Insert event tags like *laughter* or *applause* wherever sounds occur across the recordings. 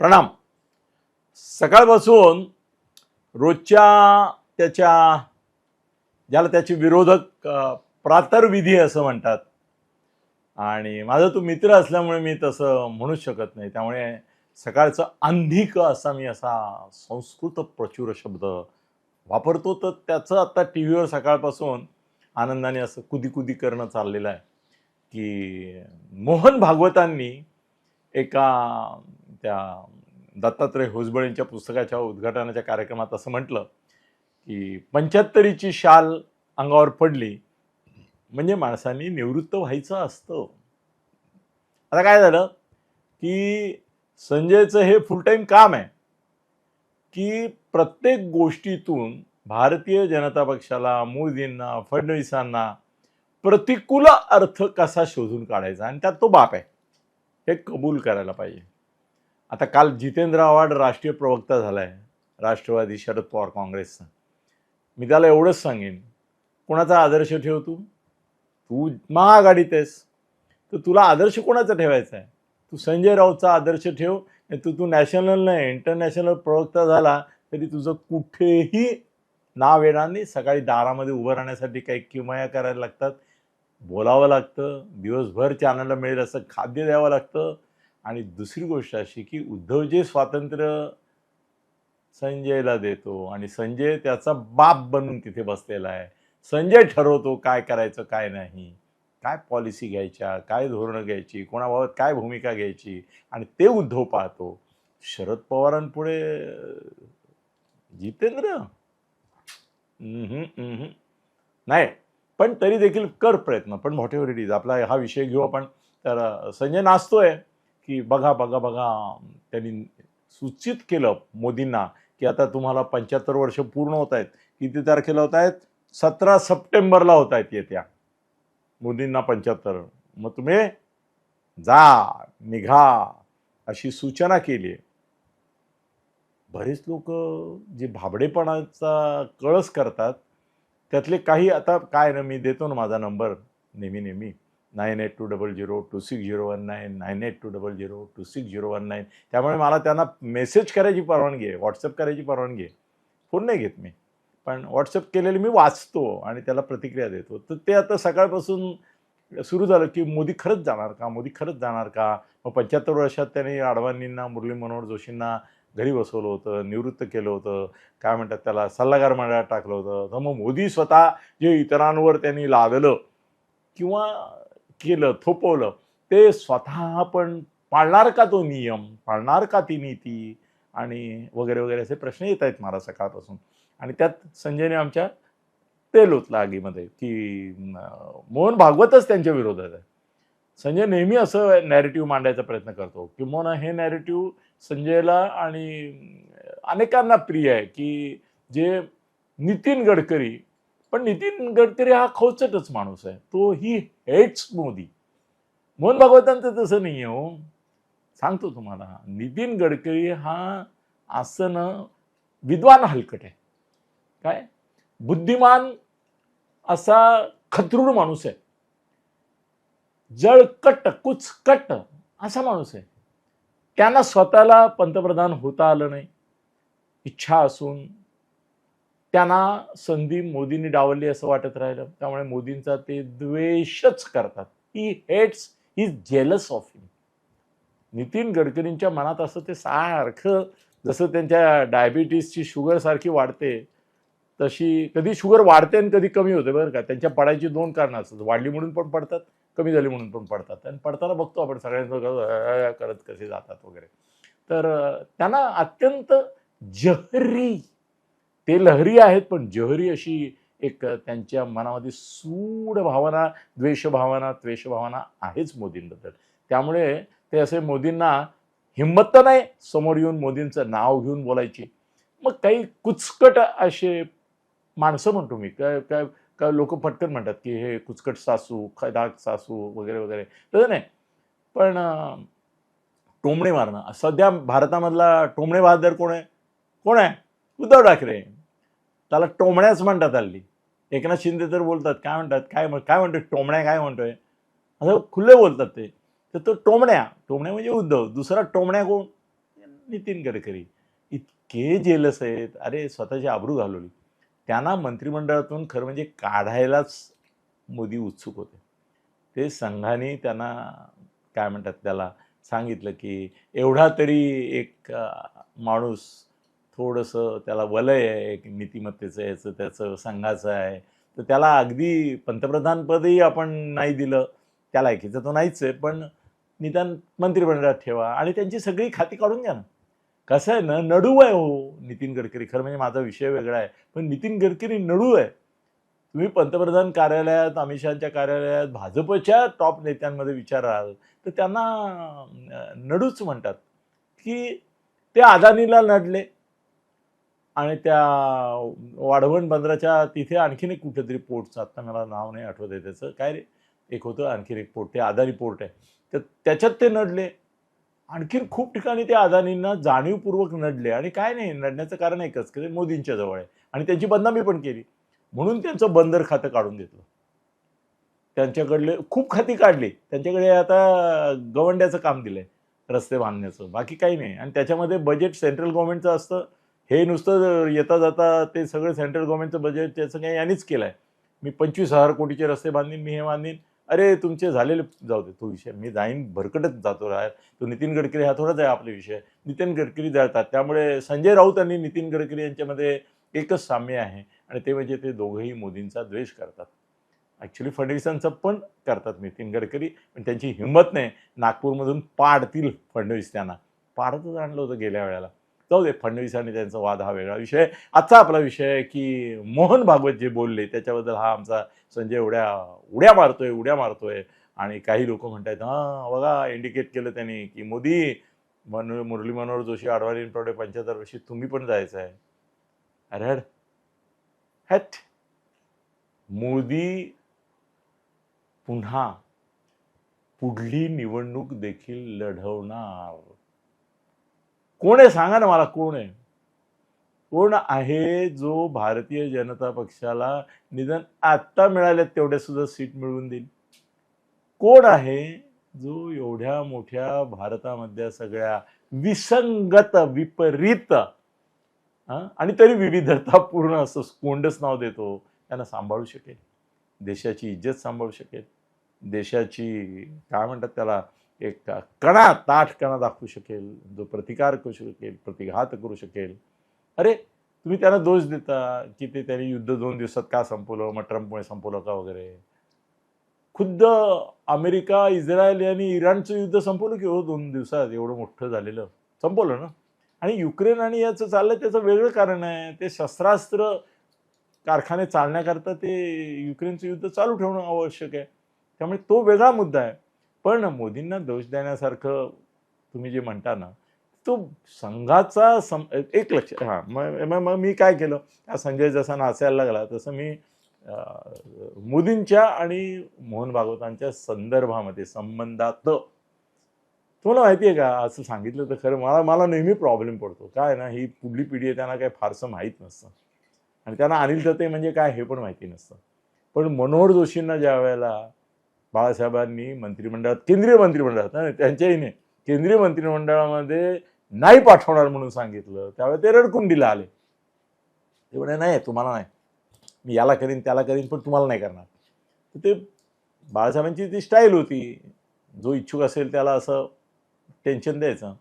प्रणाम. सकाळपासून रोजच्या त्याच्या ज्याला त्याचे विरोधक प्रातर्विधी असं म्हणतात. आणि माझा तो मित्र असल्यामुळे मी तसं म्हणूच शकत नाही. त्यामुळे सकाळचं अंधिक असा मी असा संस्कृत प्रचुर शब्द वापरतो. तर त्याचं आता टी व्हीवर सकाळपासून आनंदाने असं कुदी कुदी करणं चाललेलं आहे. की मोहन भागवतांनी एका त्या दत्तात्रय होसबळींच्या पुस्तकाच्या उद्घाटनाच्या कार्यक्रमात असं म्हटलं की पंच्याहत्तरीची शाल अंगावर पडली म्हणजे माणसांनी निवृत्त व्हायचं असतं. आता काय झालं की संजयचं हे फुल टाईम काम आहे की प्रत्येक गोष्टीतून भारतीय जनता पक्षाला मोदींना फडणवीसांना प्रतिकूल अर्थ कसा शोधून काढायचा? आणि त्यात तो बाप आहे. हे कबूल करायला पाहिजे. आता काल जितेंद्र आव्हाड राष्ट्रीय प्रवक्ता झाला आहे राष्ट्रवादी शरद पवार काँग्रेसचा. मी त्याला एवढंच सांगेन कोणाचा आदर्श ठेव तू? तू महाआघाडीत आहेस. तर तुला आदर्श कोणाचा ठेवायचा आहे? तू संजय राऊतचा आदर्श ठेव तू तू नॅशनल नाही इंटरनॅशनल प्रवक्ता झाला तरी तुझं कुठेही नाव येणार नाही. सकाळी दारामध्ये उभं राहण्यासाठी काही किमया करायला लागतात. बोलावं लागतं. दिवसभर चॅनलला मिळेल असं खाद्य द्यावं लागतं. आणि दुसरी गोष्ट अशी की उद्धव जे स्वातंत्र्य संजयला देतो आणि संजय त्याचा बाप बनून तिथे बसलेला आहे. संजय ठरवतो काय करायचं काय नाही. काय पॉलिसी घ्यायच्या काय धोरणं घ्यायची कोणाबाबत काय भूमिका घ्यायची आणि ते उद्धव पाहतो. शरद पवारांपुढे जितेंद्र? नाही पण तरी देखील कर प्रयत्न पण व्हॉट एव्हर इट इज आपला हा विषय घेऊ आपण. तर संजय नाचतोय. की बघा बघा बघा त्यांनी सूचित केलं मोदींना की आता तुम्हाला पंच्याहत्तर वर्ष पूर्ण होत आहेत. किती तारखेला होत आहेत? सतरा सप्टेंबरला होत आहेत येत्या. मोदींना पंच्याहत्तर. मग तुम्ही जा निघा अशी सूचना केली आहे. बरेच लोक जे भाबडेपणाचा कळस करतात त्यातले काही आता काय ना मी देतो ना माझा नंबर नेहमी नेहमी. Nine eight two double zero two six zero one nine nine eight two double zero two six zero one nine. त्यामुळे मला त्यांना मेसेज करायची परवानगी आहे व्हॉट्सअप करायची परवानगी आहे. फोन नाही घेत मी. पण व्हॉट्सअप केलेले मी वाचतो आणि त्याला प्रतिक्रिया देतो. तर ते आता सकाळपासून सुरू झालं की मोदी खरंच जाणार का? मोदी खरंच जाणार का? मग पंच्याहत्तर वर्षात त्यांनी अडवाणींना मुरली मनोहर जोशींना घरी बसवलं होतं निवृत्त केलं होतं. काय म्हणतात त्याला? सल्लागार मंडळात टाकलं होतं. तर मग मोदी स्वतः जे इतरांवर त्यांनी लादलं किंवा केलं थोपवलं ते स्वतः पण पाळणार का तो नियम? पाळणार का ती नीती? आणि वगैरे वगैरे असे प्रश्न येत आहेत मला सकाळपासून. आणि त्यात संजयने आमच्या तेल ओतलं आगीमध्ये की मोहन भागवतच त्यांच्या विरोधात आहे. संजय नेहमी असं नॅरेटिव्ह मांडायचा प्रयत्न करतो किंवा हे नॅरेटिव्ह संजयला आणि अनेकांना प्रिय आहे की जे नितीन गडकरी पण नितीन गडकरी हा खवचटच माणूस आहे. तो ही हेच मोदी. मोहन भागवतांचं तसं नाही आहे हो. सांगतो तुम्हाला नितीन गडकरी हा असं विद्वान हलकट आहे. काय? बुद्धिमान असा खतरूड माणूस आहे. जळकट कुचकट असा माणूस आहे. त्यांना स्वतःला पंतप्रधान होता आलं नाही. इच्छा असून त्यांना संधी मोदींनी डावलली असं वाटत राहिलं. त्यामुळे मोदींचा ते द्वेषच करतात. He hates he jealous of him Nitin गडकरींच्या मनात असं ते सारखं जसं त्यांच्या डायबिटीसची शुगर सारखी वाढते तशी कधी शुगर वाढते आणि कधी कमी होते बरं का? त्यांच्या पडायची दोन कारणं असतात. वाढली म्हणून पण पडतात कमी झाली म्हणून पण पडतात. आणि पडताना बघतो आपण सगळ्यांचं करत कसे जातात वगैरे. तर त्यांना अत्यंत जहरी ते लहरी आहेत पण जहरी अशी एक त्यांच्या मनामध्ये सूड भावना द्वेषभावना त्वेषभावना आहेच मोदींबद्दल. त्यामुळे ते असे मोदींना हिंमत तर नाही समोर येऊन मोदींचं नाव घेऊन बोलायची. मग काही कुचकट असे माणसं म्हणतो मी काय काय काय लोक पटकन म्हणतात की हे कुचकट सासू खदाक सासू वगैरे वगैरे. तसं नाही. पण टोमणे मारणं. सध्या भारतामधला टोमणे बहादर कोण आहे? कोण आहे? उद्धव ठाकरे. त्याला टोमण्याच म्हणतात हल्ली. एकनाथ शिंदे तर बोलतात काय म्हणतात? काय म्हण काय म्हणतोय? टोमण्या काय म्हणतोय? असं खुल्ले बोलतात ते. तर तो टोमण्या टोमण्या म्हणजे उद्धव. दुसरा टोमण्या कोण? नितीन गडकरी. इतके जेलस आहेत. अरे स्वतःची आबरू घालवली. त्यांना मंत्रिमंडळातून खरं म्हणजे काढायलाच मोदी उत्सुक होते. ते संघाने त्यांना काय म्हणतात त्याला सांगितलं की एवढा तरी एक माणूस थोडंसं त्याला वलय आहे नीतिमत्तेचं याचं त्याचं संघाचं आहे. तर त्याला अगदी पंतप्रधानपदही आपण नाही दिलं त्या लायकीचं तो नाहीच आहे पण निदान मंत्रिमंडळात ठेवा आणि त्यांची सगळी खाती काढून घ्या ना. कसं आहे ना नडू आहे हो नितीन गडकरी. खरं म्हणजे माझा विषय वेगळा आहे पण नितीन गडकरी नडू आहे. तुम्ही पंतप्रधान कार्यालयात अमित शहाच्या कार्यालयात भाजपच्या टॉप नेत्यांमध्ये विचाराल तर त्यांना नडूच म्हणतात की ते अदानीला नडले. आणि त्या वाढवण बंदराच्या तिथे आणखीन एक कुठलं तरी पोर्टचं आत्ता मला नाव नाही आठवत आहे त्याचं. काय रे? एक होतं आणखीन एक पोर्ट ते आदानी पोर्ट आहे. तर त्याच्यात ते नडले. आणखीन खूप ठिकाणी ते अदानींना जाणीवपूर्वक नडले. आणि काय नाही नडण्याचं कारण एकच की मोदींच्या जवळ आहे. आणि त्यांची बदनामी पण केली. म्हणून त्यांचं बंदर खातं काढून घेतलं. त्यांच्याकडले खूप खाती काढली. त्यांच्याकडे आता गवंड्याचं काम दिलंय रस्ते बांधण्याचं. बाकी काही नाही. आणि त्याच्यामध्ये बजेट सेंट्रल गव्हर्नमेंटचं असतं. हे नुसतं येता जाता ते सगळं सेंट्रल गव्हर्नमेंटचं बजेट त्याचं काही यांनीच केलं आहे मी पंचवीस हजार कोटीचे रस्ते बांधीन मी हे बांधीन. अरे तुमचे झालेले जाऊ दे तो विषय. मी जाईन भरकटत जातो राहत तो नितीन गडकरी हा थोडाच आहे आपला विषय. नितीन गडकरी जळतात त्यामुळे संजय राऊत आणि नितीन गडकरी यांच्यामध्ये एकच साम्य आहे. आणि ते म्हणजे ते दोघंही मोदींचा द्वेष करतात. ॲक्च्युली फडणवीसांचं पण करतात नितीन गडकरी. पण त्यांची हिंमत नाही. नागपूरमधून पाडतील फडणवीस त्यांना. पाडतच आणलं होतं गेल्या वेळेला. जाऊ दे फडणवीस आणि त्यांचा वाद हा वेगळा. विषय आजचा आपला विषय की मोहन भागवत जे बोलले त्याच्याबद्दल हा आमचा संजय उड्या उड्या मारतोय उड्या मारतोय. आणि काही लोक म्हणतात हां बघा इंडिकेट केलं त्यांनी की मोदी मनो मुरली मनोहर जोशी आडवाणींप्रमाणे पंच्याहत्तर वर्षी तुम्ही पण जायचं आहे अरे. हॅट. मोदी पुन्हा पुढली निवडणूक देखील लढवणार. कोण आहे? सांगा ना मला कोण आहे? कोण आहे जो भारतीय जनता पक्षाला निदान आत्ता मिळाल्यात तेवढ्या सुद्धा सीट मिळवून देईल? कोण आहे जो एवढ्या मोठ्या भारतामधल्या सगळ्या विसंगत विपरीत आणि तरी विविधतापूर्ण असं कोंडच नाव देतो त्यांना सांभाळू शकेल. देशाची इज्जत सांभाळू शकेल. देशाची काय म्हणतात त्याला? एक कणा ताठ कणा दाखवू शकेल जो प्रतिकार करू शकेल प्रतिघात करू शकेल. अरे तुम्ही त्यांना दोष देता की ते त्यांनी युद्ध दोन दिवसात का संपवलं? मग ट्रम्पमुळे संपवलं का वगैरे? खुद्द अमेरिका इस्रायल यांनी इराणचं युद्ध संपवलं की हो दोन दिवसात एवढं मोठं झालेलं संपवलं ना? आणि युक्रेन आणि याचं चाललं त्याचं वेगळं कारण आहे. ते शस्त्रास्त्र कारखाने चालण्याकरता ते युक्रेनचं युद्ध चालू ठेवणं आवश्यक आहे. त्यामुळे तो वेगळा मुद्दा आहे. पण मोदींना दोष देण्यासारखं तुम्ही जे म्हणता ना तो संघाचा सम एक लक्ष हां मग मग- मी काय केलं? हा संजय जसा नाचायला लागला तसं मी मोदींच्या आणि मोहन भागवतांच्या संदर्भामध्ये संबंधात. तुम्हाला माहिती आहे का? असं सांगितलं तर खरं मला मला नेहमी प्रॉब्लेम पडतो. काय ना ही पुढली पिढी आहे त्यांना काय फारसं माहीत नसतं. आणि त्यांना अनिल दत्ते म्हणजे काय हे पण माहिती नसतं. पण मनोहर जोशींना ज्या वेळेला बाळासाहेबांनी मंत्रिमंडळात केंद्रीय मंत्रिमंडळात नाही त्यांच्याही नाही केंद्रीय मंत्रिमंडळामध्ये नाही पाठवणार म्हणून सांगितलं. त्यावेळेला ते रडकुंडीला आले. ते म्हणे नाही तुम्हाला नाही. मी याला करीन त्याला करीन पण तुम्हाला नाही करणार. तर ते बाळासाहेबांची ती स्टाईल होती. जो इच्छुक असेल त्याला असं टेन्शन द्यायचं.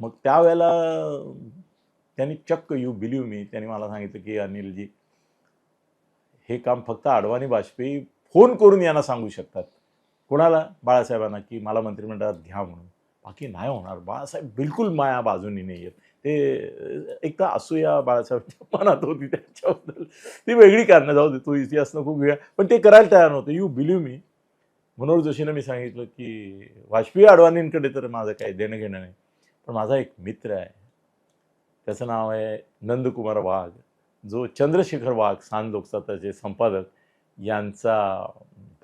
मग त्यावेळेला त्यांनी चक्क यू बिलीव मी त्यांनी मला सांगितलं की अनिलजी हे काम फक्त आडवाणी वाजपेयी फोन करून यांना सांगू शकतात. कोणाला? बाळासाहेबांना की मला मंत्रिमंडळात घ्या म्हणून. बाकी नाही होणार. बाळासाहेब बिलकुल माया बाजूनी नाही आहेत. ते एक तर असूया बाळासाहेबांच्या *laughs* मनात होती त्याच्याबद्दल. ती वेगळी कारणं. जाऊ दे तो इतिहास खूप वेळ पण ते करायला तयार नव्हते. यू बिलीव मी मनोहर जोशीनं मी सांगितलं की वाजपेयी अडवाणींकडे तर माझं काही देणं घेणं नाही. पण माझा एक मित्र आहे. त्याचं नाव आहे नंदकुमार वाघ. जो चंद्रशेखर वाघ सान लोकसत्ताचे संपादक. यांचा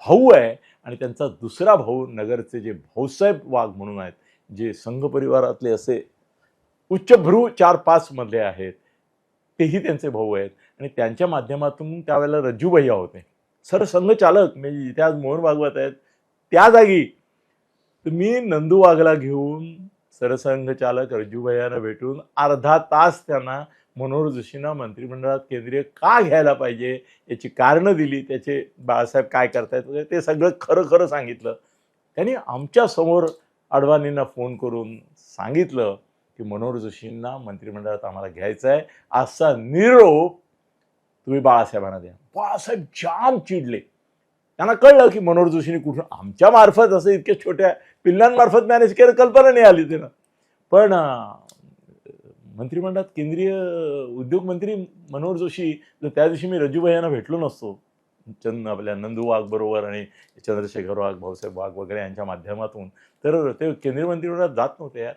भाऊ आहे आणि त्यांचा दुसरा भाऊ नगरचे जे भाऊसाहेब वाघ म्हणून आहेत जे संघ परिवारातले असे उच्चभ्रू चार पाच मधले आहेत तेही त्यांचे भाऊ आहेत. आणि त्यांच्या माध्यमातून त्यावेळेला रज्जू भैया होते सर संघचालक म्हणजे जिथे आज मोहन भागवत आहेत. त्या जागी तुम्ही मी नंदू वाघला घेऊन सरसंघचालक रज्जूभैयानं भेटून अर्धा तास त्यांना मनोहर जोशींना मंत्रिमंडळात केंद्रीय का घ्यायला पाहिजे याची कारणं दिली त्याचे बाळासाहेब काय करतायत वगैरे ते सगळं खरं खरं सांगितलं. त्यांनी आमच्यासमोर अडवाणींना फोन करून सांगितलं की मनोहर जोशींना मंत्रिमंडळात आम्हाला घ्यायचं आहे असा निरोप तुम्ही बाळासाहेबांना द्या. बाळासाहेब जाम चिडले. त्यांना कळलं की मनोहर जोशींनी कुठून आमच्या मार्फत असं इतक्या छोट्या पिल्लांमार्फत मॅनेज केलं कल्पना नाही आली त्यांना पण मंत्रिमंडळात केंद्रीय उद्योगमंत्री मनोहर जोशी जर त्या दिवशी मी रजूभाई भेटलो नसतो. चंद आपल्या नंदू वाघ बरोबर आणि चंद्रशेखर वाघ भाऊसाहेब वाघ वगैरे यांच्या माध्यमातून. तर ते केंद्रीय मंत्रिमंडळात जात नव्हते यार.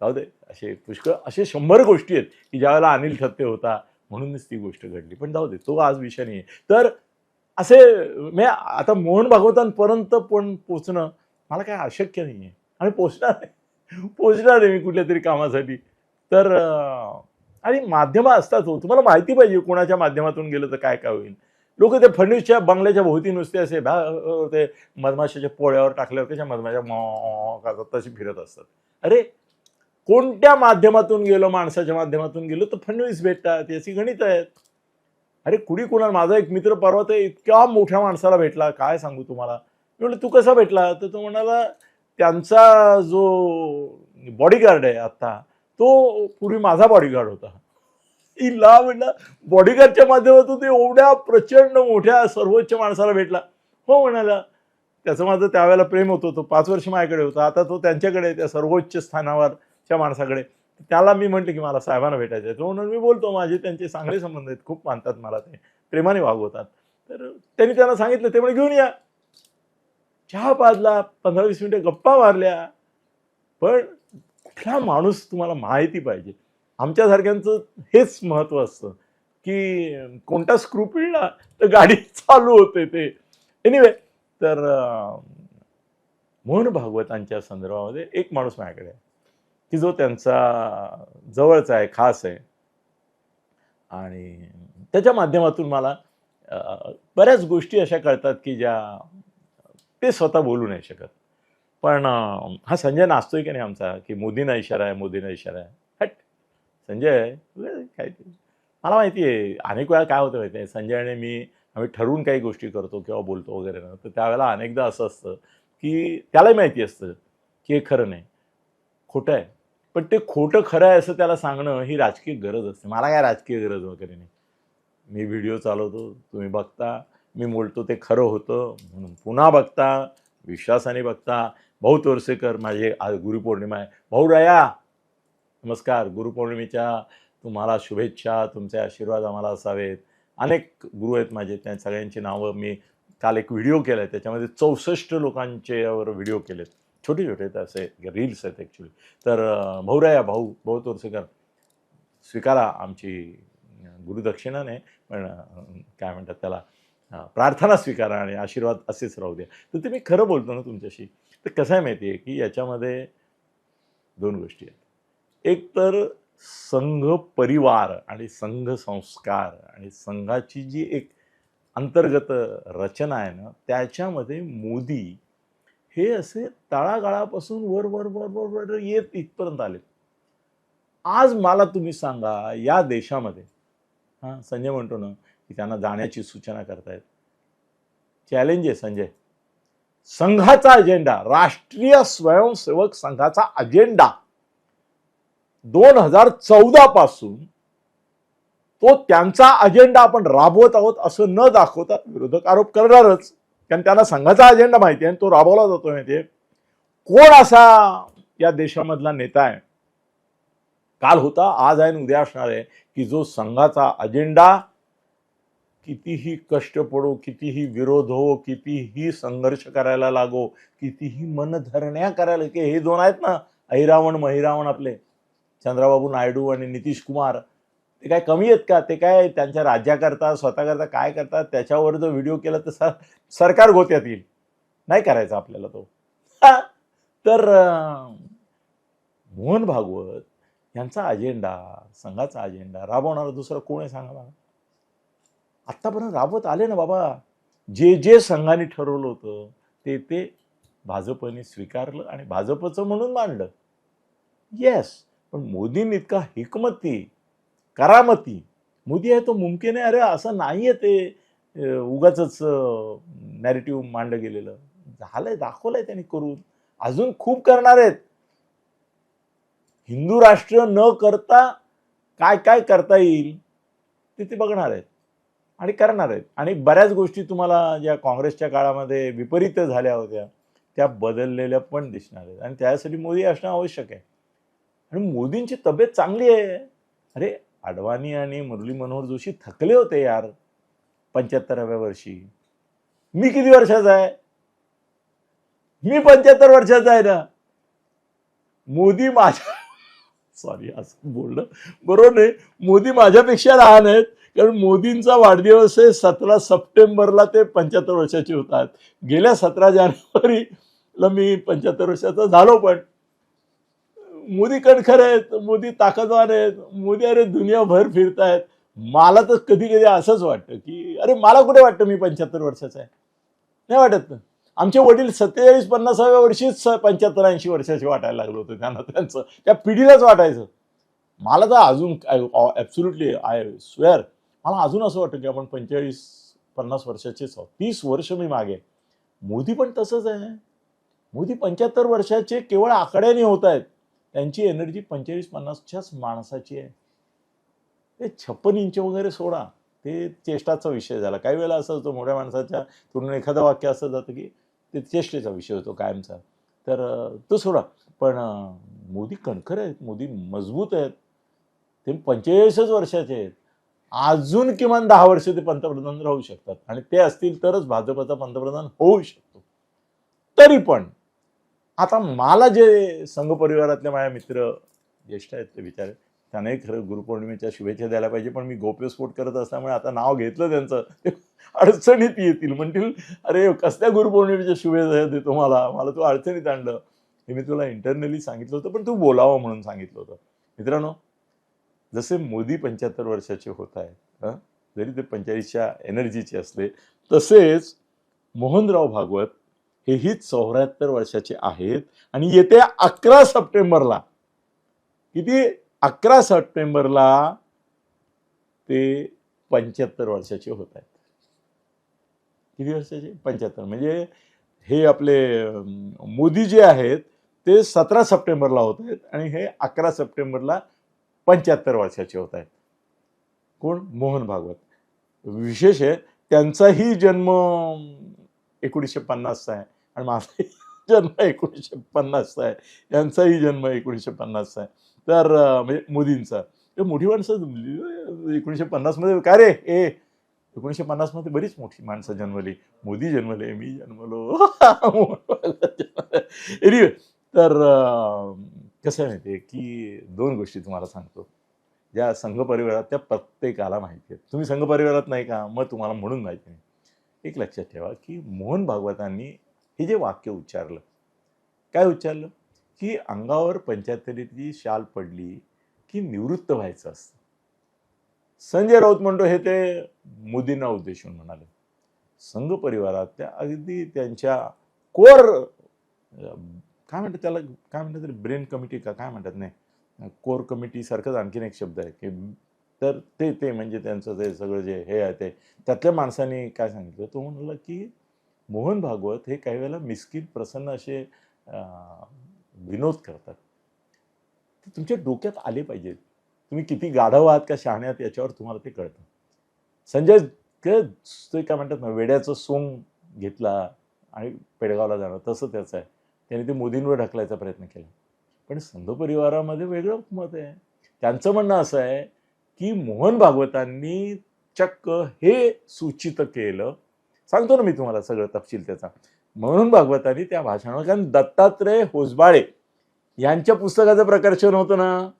जाऊ दे असे पुष्कळ असे शंभर गोष्टी आहेत की ज्यावेळेला अनिल ठत्ते होता म्हणूनच ती गोष्ट घडली. पण जाऊ दे तो आज विषय नाही आहे. तर असे म्हणजे आता मोहन भागवतांपर्यंत पण पोचणं मला काय अशक्य नाही आहे आणि पोचणार आहे पोचणार आहे मी कुठल्या तरी कामासाठी. तर आणि माध्यमं असतात हो. तुम्हाला माहिती पाहिजे कोणाच्या माध्यमातून गेलं तर काय काय होईल. लोक ते फडणवीसच्या बंगल्याच्या भोवती नुसते असे भा- ते मधमाशाच्या पोळ्यावर टाकल्यावर त्याच्या मधमाशा करतात तशी फिरत असतात. अरे कोणत्या माध्यमातून गेलो माणसाच्या माध्यमातून गेलो तर फडणवीस भेटतात याची गणित आहेत. अरे कुणी कुणाला माझा एक मित्र परवा ते इतक्या मोठ्या माणसाला भेटला काय सांगू तुम्हाला. मी म्हणलं तू कसा भेटला? तर तो म्हणाला त्यांचा जो बॉडीगार्ड आहे आता तो पूर्वी माझा बॉडीगार्ड होता. इला म्हणलं बॉडीगार्डच्या माध्यमातून ते एवढ्या प्रचंड मोठ्या सर्वोच्च माणसाला भेटला. हो म्हणाला त्याचं माझं त्यावेळेला प्रेम होतं तो पाच वर्ष माझ्याकडे होता. आता तो त्यांच्याकडे त्या सर्वोच्च स्थानावरच्या माणसाकडे. त्याला मी म्हटलं की मला साहेबांना भेटायचं आहे. तो म्हणून मी बोलतो माझे त्यांचे चांगले संबंध आहेत खूप मानतात मला ते. प्रेमाने वागवतात तर त्यांनी त्यांना सांगितलं ते म्हणे घेऊन या. चहा पाजला पंधरा वीस मिनिटं गप्पा मारल्या. पण कुठला माणूस तुम्हाला माहिती पाहिजे? आमच्यासारख्यांचं हेच महत्त्व असतं की कोणता स्क्रू पिळला तर गाडी *laughs* चालू होते ते. एनिवे तर अं, मोहन भागवतांच्या संदर्भामध्ये एक माणूस माझ्याकडे आहे की जो त्यांचा जवळचा आहे खास आहे. आणि त्याच्या माध्यमातून मला बऱ्याच गोष्टी अशा कळतात की ज्या ते स्वतः बोलू नाही शकत. पण हा संजय नाचतोय की नाही आमचा? की मोदींना इशारा आहे मोदींना इशारा आहे. हट. संजय काय ते. मला माहिती आहे अनेक वेळा काय होतं माहिती आहे? संजय आणि मी आम्ही ठरवून काही गोष्टी करतो किंवा बोलतो वगैरे ना. तर त्यावेळेला अनेकदा असं असतं की त्यालाही माहिती असतं की हे खरं नाही. खोटं आहे. पण ते खोटं खरं आहे असं त्याला सांगणं ही राजकीय गरज असते. मला काय राजकीय गरज वगैरे नाही. मी व्हिडिओ चालवतो तुम्ही बघता. मी बोलतो ते खरं होतं म्हणून. पुन्हा बघता विश्वासाने बघता. भाऊ तोरसेकर माझे आज गुरुपौर्णिमा आहे. भाऊ राया नमस्कार. गुरुपौर्णिमेच्या तुम्हाला शुभेच्छा तुमचे आशीर्वाद आम्हाला असावेत. अनेक गुरु आहेत माझे त्या सगळ्यांची नावं मी काल एक व्हिडिओ केला आहे त्याच्यामध्ये चौसष्ट लोकांच्यावर व्हिडिओ केलेत. छोटे छोटे असे रील्स आहेत ॲक्च्युली तर भाऊराया भाऊ भाऊ तोरसेकर स्वीकारा आमची गुरुदक्षिणा नाही पण काय म्हणतात त्याला प्रार्थना स्वीकारा आणि आशीर्वाद असेच राहू द्या. तर ते मी खरं बोलतो ना तुमच्याशी तर कसं आहे माहिती आहे की याच्यामध्ये दोन गोष्टी आहेत. एक तर संघ परिवार आणि संघ संस्कार आणि संघाची जी एक अंतर्गत रचना आहे ना त्याच्यामध्ये मोदी हे असे तळागाळापासून वर वर वर वर वर येत इथपर्यंत आले. आज मला तुम्ही सांगा या देशामध्ये हां संजय म्हणतो ना की त्यांना जाण्याची सूचना करतायत. चॅलेंज आहे संजय. संघाचा अजेंडा राष्ट्रीय स्वयंसेवक संघाचा अजेंडा दोन हजार चौदा पासून तो त्यांचा अजेंडा आपण राबवत आहोत असं न दाखवता विरोधक आरोप करणारच. कारण त्यांना संघाचा अजेंडा माहिती आहे आणि तो राबवला जातो माहितीये कोण असा या देशामधला नेता आहे? काल होता आज आहे आणि उद्या असणार आहे की जो संघाचा अजेंडा कितीही कष्ट पडो कितीही विरोध हो कितीही संघर्ष करायला लागो कितीही मनधरण्या करायला की हे दोन आहेत ना अहिरावण महिरावण आपले. चंद्राबाबू नायडू आणि नितीश कुमार. ते काय कमी आहेत का? ते काय त्यांच्या राज्याकरता स्वतःकरता काय करतात? त्याच्यावर जर व्हिडिओ केला तर सर सरकार गोत्यात येईल. नाही करायचा आपल्याला तो. तर मोहन भागवत यांचा अजेंडा संघाचा अजेंडा राबवणारा दुसरा कोण आहे सांगा मला? आत्तापर्यंत राबवत आले ना बाबा. जे जे संघाने ठरवलं होतं ते ते भाजपने स्वीकारलं आणि भाजपचं म्हणून मांडलं. येस पण मोदींनी इतका हिकमती करामती. मोदी आहे तो मुमकिन आहे अरे असं नाही आहे ते उगाच नॅरेटिव्ह मांडलं गेलेलं. झालंय दाखवलंय त्यांनी करून. अजून खूप करणार आहेत. हिंदू राष्ट्र न करता काय काय करता येईल ते ते बघणार आहेत. आणि करणार आहेत. आणि बऱ्याच गोष्टी तुम्हाला ज्या काँग्रेसच्या काळामध्ये विपरीत झाल्या होत्या त्या बदललेल्या पण दिसणार आहेत. आणि त्यासाठी मोदी असणं आवश्यक आहे. आणि मोदींची तब्येत चांगली आहे. अरे अडवाणी आणि मुरली मनोहर जोशी थकले होते यार पंच्याहत्तराव्या वर्षी. मी किती वर्षाचा आहे? मी पंच्याहत्तर वर्षाचा आहे ना. मोदी माझ्या *laughs* सॉरी असं बोलणं बरोबर नाही. मोदी माझ्यापेक्षा लहान आहेत. कारण मोदींचा वाढदिवस हे सतरा सप्टेंबरला ते पंच्याहत्तर वर्षाचे होतात. गेल्या सतरा जानेवारीला मी पंच्याहत्तर वर्षाचा झालो पण मोदी कणखर आहेत मोदी ताकदवान आहेत मोदी अरे दुनियाभर फिरतायत. मला तर कधी कधी असंच वाटतं की अरे मला कुठे वाटतं मी पंच्याहत्तर वर्षाचा आहे? नाही वाटत ना. आमचे वडील सत्तेचाळीस पन्नासाव्या वर्षीच पंच्याहत्तर ऐंशी वर्षाचे वाटायला लागलं होतं त्यांना त्यांचं. त्या पिढीलाच वाटायचं. मला तर अजून ॲब्सुल्युटली आय स्वेअर मला अजून असं वाटतं की आपण पंचेचाळीस पन्नास वर्षाचेच आहोत. तीस वर्ष मी मागे मोदी पण तसंच आहे. मोदी पंच्याहत्तर वर्षाचे केवळ आकड्याने होत आहेत. त्यांची एनर्जी पंचेचाळीस पन्नासच्याच माणसाची आहे. ते छप्पन इंच वगैरे सोडा. ते चेष्टाचा विषय झाला. काही वेळेला असं होतं मोठ्या माणसाच्या तोंडून एखादं वाक्य असं जातं की ते चेष्टेचा विषय होतो कायमचा. तर तो सोडा. पण मोदी कणखर आहेत. मोदी मजबूत आहेत. ते पंचेचाळीसच वर्षाचे आहेत. अजून किमान दहा वर्ष ते पंतप्रधान राहू शकतात. आणि ते असतील तरच भाजपचा पंतप्रधान होऊ शकतो. तरी पण आता मला जे संघ परिवारातले माझ्या मित्र ज्येष्ठ आहेत ते विचार त्यांनाही खरं गुरुपौर्णिमेच्या शुभेच्छा द्यायला पाहिजे पण मी गोप्यस्फोट करत असल्यामुळे आता नाव घेतलं त्यांचं ते अडचणीत येतील. म्हणतील अरे कसल्या गुरुपौर्णिमेच्या शुभेच्छा देतो मला? मला तू अडचणीत आणलं. हे मी तुला इंटरनली सांगितलं होतं पण तू बोलावं म्हणून सांगितलं होतं. मित्रांनो जसे मोदी पंच्याहत्तर वर्षाचे होत आहेत जरी ते पंचेचाळीसच्या एनर्जीचे असले तसेच मोहनराव भागवत हेही चौऱ्याहत्तर वर्षाचे आहेत आणि येत्या अकरा सप्टेंबरला किती? अकरा सप्टेंबरला ते पंच्याहत्तर वर्षाचे होत आहेत. किती वर्षाचे? पंच्याहत्तर. म्हणजे हे आपले मोदी जे आहेत ते सतरा सप्टेंबरला होत आहेत आणि हे अकरा सप्टेंबरला पंच्याहत्तर वर्षाचे होत आहेत. कोण? मोहन भागवत. विशेष आहे त्यांचाही जन्म एकोणीसशे पन्नासचा आहे. आणि माझाही *laughs* जन्म एकोणीसशे पन्नासचा आहे. यांचाही जन्म एकोणीसशे पन्नासचा आहे. तर म्हणजे मोदींचा. मोठी माणसं एकोणीसशे पन्नासमध्ये काय रे? ए एकोणीसशे पन्नासमध्ये बरीच मोठी माणसं जन्मली. मोदी जन्मले मी जन्मलो. *laughs* एनिवे तर कसं आहे माहिती आहे की दोन गोष्टी तुम्हाला सांगतो. ज्या संघ परिवारात त्या प्रत्येकाला माहिती आहेत. तुम्ही संघ परिवारात नाही का? मग तुम्हाला म्हणून माहिती नाही. एक लक्षात ठेवा की मोहन भागवतांनी हे जे वाक्य उच्चारलं काय उच्चारलं? की अंगावर पंच्याहत्तरीची शाल पडली की निवृत्त व्हायचं असतं. संजय राऊत म्हणतो हे ते मोदींना उद्देशून म्हणाले. संघ परिवारात त्या अगदी त्यांच्या कोर काय म्हणतात त्याला? काय म्हणतात तरी ब्रेन कमिटी का? काय म्हणतात? नाही. कोर कमिटीसारखंच आणखीन एक शब्द आहे की तर ते ते म्हणजे त्यांचं ते सगळं जे हे आहे ते. त्यातल्या माणसाने काय सांगितलं? तो म्हणाला की मोहन भागवत हे काही वेळेला मिस्किन प्रसन्न असे विनोद करतात. ते तुमच्या डोक्यात आले पाहिजेत. तुम्ही किती गाढव आहात का शहाणे आहात याच्यावर तुम्हाला ते कळतं. संजय ते काय म्हणतात ना वेड्याचं सोंग घेतला आणि पेडगावला जाणं तसं त्याचं आहे. त्यांनी ते मोदींवर ढकलायचा प्रयत्न केला. पण संघ परिवारामध्ये वेगळं मत आहे. त्यांचं म्हणणं असं आहे की मोहन भागवतांनी चक्क हे सूचित केलं. सांगतो ना मी तुम्हाला सगळं तपशील त्याचा. मोहन भागवतांनी त्या भाषणावर कारण दत्तात्रय होसबाळे यांच्या पुस्तकाचं प्रकाशन होतं ना.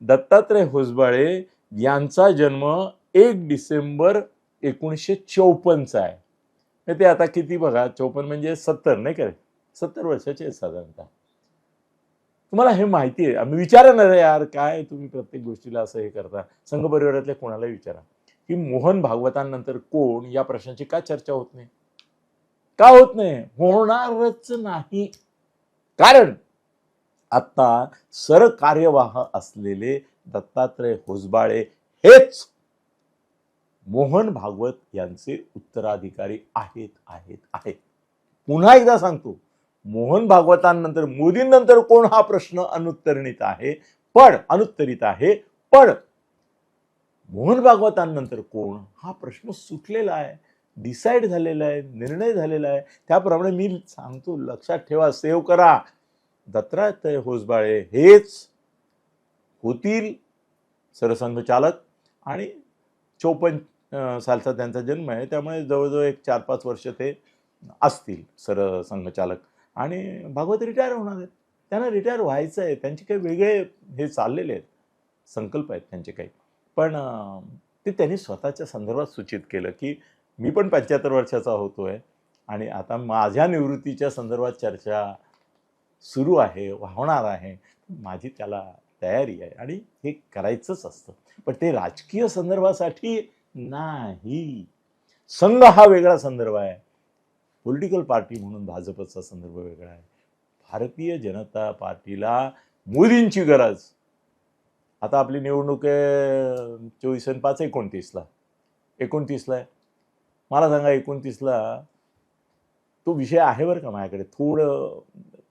दत्तात्रय होसबाळे यांचा जन्म एक डिसेंबर एकोणीसशे चौपन्नचा आहे. ते आता किती बघा? चौपन्न म्हणजे सत्तर नाही का रे? सत्तर वर्षाचे आहेत साधारणतः. तुम्हाला हे माहिती आहे. आम्ही विचारा ना रे यार काय तुम्ही प्रत्येक गोष्टीला असं हे करता? संघ परिवारातल्या कोणालाही विचारा. की मोहन भागवतांनंतर कोण या प्रश्नाची का चर्चा होत नाही? का होत नाही? होणारच नाही. कारण आता सरकार्यवाह असलेले दत्तात्रय होसबाळे हेच मोहन भागवत यांचे उत्तराधिकारी आहेत आहेत आहेत. पुन्हा एकदा सांगतो मोहन भागवतांनंतर मोदींनंतर कोण हा प्रश्न अनुत्तरणित आहे? पण अनुत्तरित आहे. पण मोहन भागवतांनंतर कोण हा प्रश्न सुटलेला आहे डिसाईड झालेला आहे निर्णय झालेला आहे. त्याप्रमाणे मी सांगतो लक्षात ठेवा सेव्ह करा. दत्तात्रय होसबाळे हेच होतील सरसंघचालक आणि चोपन्न सालचा त्यांचा जन्म आहे त्यामुळे जवळजवळ एक चार पाच वर्ष ते असतील सरसंघचालक आणि भागवत रिटायर होणार आहेत. त्यांना रिटायर व्हायचं आहे. त्यांचे काही वेगळे हे चाललेले आहेत. संकल्प आहेत त्यांचे काही. पण ते त्यांनी स्वतःच्या संदर्भात सूचित केलं की मी पण पंच्याहत्तर वर्षाचा होतो आहे आणि आता माझ्या निवृत्तीच्या संदर्भात चर्चा सुरू आहे होणार आहे. माझी त्याला तयारी आहे आणि हे करायचंच असतं. पण ते राजकीय संदर्भासाठी नाही. संघ हा वेगळा संदर्भ आहे. पॉलिटिकल पार्टी म्हणून भाजपचा संदर्भ वेगळा आहे. भारतीय जनता पार्टीला मोदींची गरज. आता आपली निवडणूक आहे चोवीस आणि पाच एकोणतीसला. एकोणतीसला आहे. मला सांगा एकोणतीसला तो विषय आहे बरं का माझ्याकडे? थोडं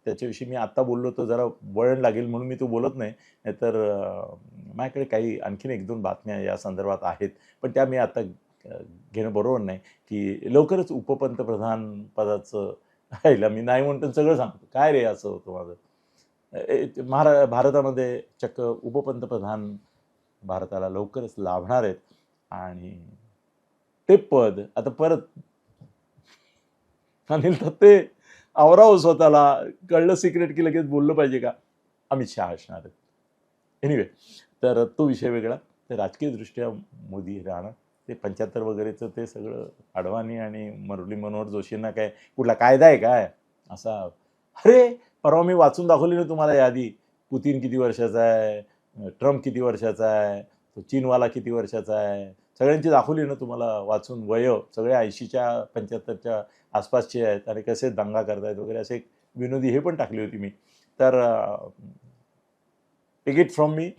त्याच्याविषयी मी आत्ता बोललो तर जरा वळण लागेल म्हणून मी तो बोलत नाही. नाहीतर माझ्याकडे काही आणखीन एक दोन बातम्या या संदर्भात आहेत. पण त्या मी आता घेणं बरोबर नाही. की लवकरच उपपंतप्रधान पदाचं राहिला. मी नाही म्हणतो सगळं सांगतो. काय रे असं होतं माझं? महारा भारतामध्ये चक्क उपपंतप्रधान भारताला लवकरच लाभणार आहेत. आणि ते पद आता परत अनिल ते आवराव स्वतःला कळलं सिक्रेट की लगेच बोललं पाहिजे का? अमित शहा असणार आहेत. एनिवे तर तो विषय वेगळा. तर राजकीयदृष्ट्या मोदी राहणार. ते पंच्याहत्तर वगैरेचं ते सगळं अडवाणी आणि मुरली मनोहर जोशींना काय कुठला कायदा आहे काय? असा अरे परवा मी वाचून दाखवली ना तुम्हाला यादी. पुतीन किती वर्षाचा आहे ट्रम्प किती वर्षाचा आहे तो चीनवाला किती वर्षाचा आहे. सगळ्यांची दाखवली ना तुम्हाला वाचून वय. सगळे ऐंशीच्या पंच्याहत्तरच्या आसपासचे आहेत आणि कसे दंगा करतायत वगैरे असे विनोदी हे पण टाकली होती मी. तर टेक इट फ्रॉम मी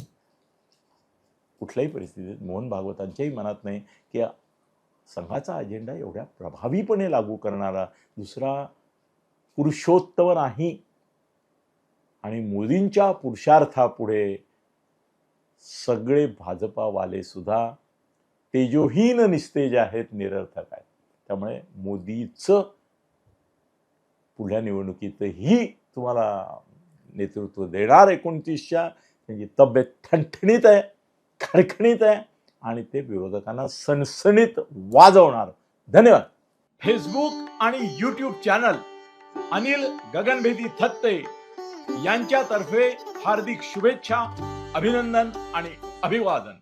कुठल्याही परिस्थितीत मोहन भागवतांच्याही मनात नाही की संघाचा अजेंडा एवढ्या प्रभावीपणे लागू करणारा दुसरा पुरुषोत्तम नाही. आणि मोदींच्या पुरुषार्थापुढे सगळे भाजपावाले सुद्धा तेजोहीन निस्तेज आहेत निरर्थक आहेत. त्यामुळे मोदीचं पुढल्या निवडणुकीतही तुम्हाला नेतृत्व देणार एकोणतीसच्या त्यांची तब्येत ठणठणीत आहे. खणखणीत आहे आणि ते विरोधकांना सणसणीत वाजवणार. धन्यवाद. फेसबुक आणि यूट्यूब चॅनल अनिल गगनभेदी थत्ते यांच्यातर्फे हार्दिक शुभेच्छा अभिनंदन आणि अभिवादन.